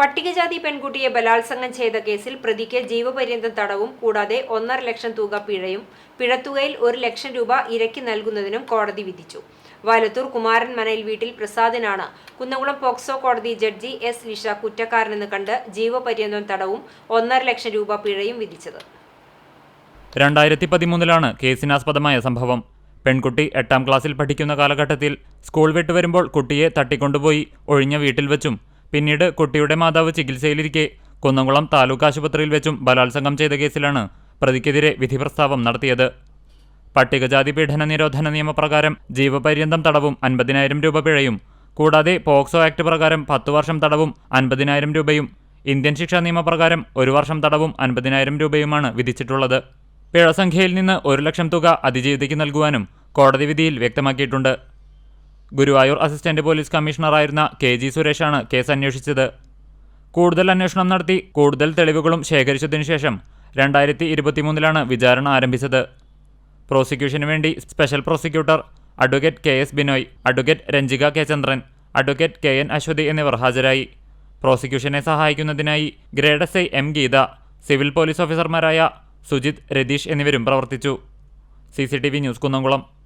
പട്ടികജാതി പെൺകുട്ടിയെ ബലാത്സംഗം ചെയ്ത കേസിൽ പ്രതിക്ക് ജീവപര്യന്തം തടവും കൂടാതെ ഒന്നര ലക്ഷം തുക പിഴയും പിഴത്തുകയിൽ ഒരു ലക്ഷം രൂപ ഇരക്കി നൽകുന്നതിനും കോടതി വിധിച്ചു. വലത്തൂർ കുമാരൻ മനയിൽ വീട്ടിൽ പ്രസാദിനാണ്. കുന്നംകുളം പോക്സോ കോടതി ജഡ്ജി എസ് ലിഷ കുറ്റക്കാരനെന്ന് കണ്ട് ജീവപര്യന്തം തടവും ഒന്നര ലക്ഷം രൂപ പിഴയും വിധിച്ചത്. രണ്ടായിരത്തി പതിമൂന്നിലാണ് കേസിനാസ്പദമായ സംഭവം. പെൺകുട്ടി എട്ടാം ക്ലാസ്സിൽ പഠിക്കുന്ന കാലഘട്ടത്തിൽ സ്കൂൾ വിട്ടു വരുമ്പോൾ കുട്ടിയെ തട്ടിക്കൊണ്ടുപോയി ഒഴിഞ്ഞ വീട്ടിൽ വെച്ചും പിന്നീട് കുട്ടിയുടെ മാതാവ് ചികിത്സയിലിരിക്കെ കുന്നംകുളം താലൂക്ക് ആശുപത്രിയിൽ വെച്ചും ബലാത്സംഗം ചെയ്ത കേസിലാണ് പ്രതിക്കെതിരെ വിധി പ്രസ്താവം നടത്തിയത്. പട്ടികജാതി പീഡന നിരോധന നിയമപ്രകാരം ജീവപര്യന്തം തടവും അൻപതിനായിരം രൂപ പിഴയും കൂടാതെ പോക്സോ ആക്ട് പ്രകാരം പത്തു വർഷം തടവും അൻപതിനായിരം രൂപയും ഇന്ത്യൻ ശിക്ഷാ നിയമപ്രകാരം ഒരു വർഷം തടവും അൻപതിനായിരം രൂപയുമാണ് വിധിച്ചിട്ടുള്ളത്. പിഴസംഖ്യയിൽ നിന്ന് ഒരു ലക്ഷം തുക അതിജീവിതയ്ക്ക് നൽകുവാനും കോടതി വിധിയിൽ വ്യക്തമാക്കിയിട്ടുണ്ട്. ഗുരുവായൂർ അസിസ്റ്റന്റ് പോലീസ് കമ്മീഷണറായിരുന്ന കെ ജി സുരേഷാണ് കേസ് അന്വേഷിച്ചത്. കൂടുതൽ അന്വേഷണം നടത്തി കൂടുതൽ തെളിവുകളും ശേഖരിച്ചതിനു ശേഷം രണ്ടായിരത്തി ഇരുപത്തിമൂന്നിലാണ് വിചാരണ ആരംഭിച്ചത്. പ്രോസിക്യൂഷന് വേണ്ടി special prosecutor advocate K S Binoy advocate Ranjika K Chandran advocate K N Aswathy എന്നിവർ ഹാജരായി. പ്രോസിക്യൂഷനെ സഹായിക്കുന്നതിനായി grade S I M Geetha civil police ഓഫീസർമാരായ സുജിത് രതീഷ് എന്നിവരും പ്രവർത്തിച്ചു. C news Kunnamkulam.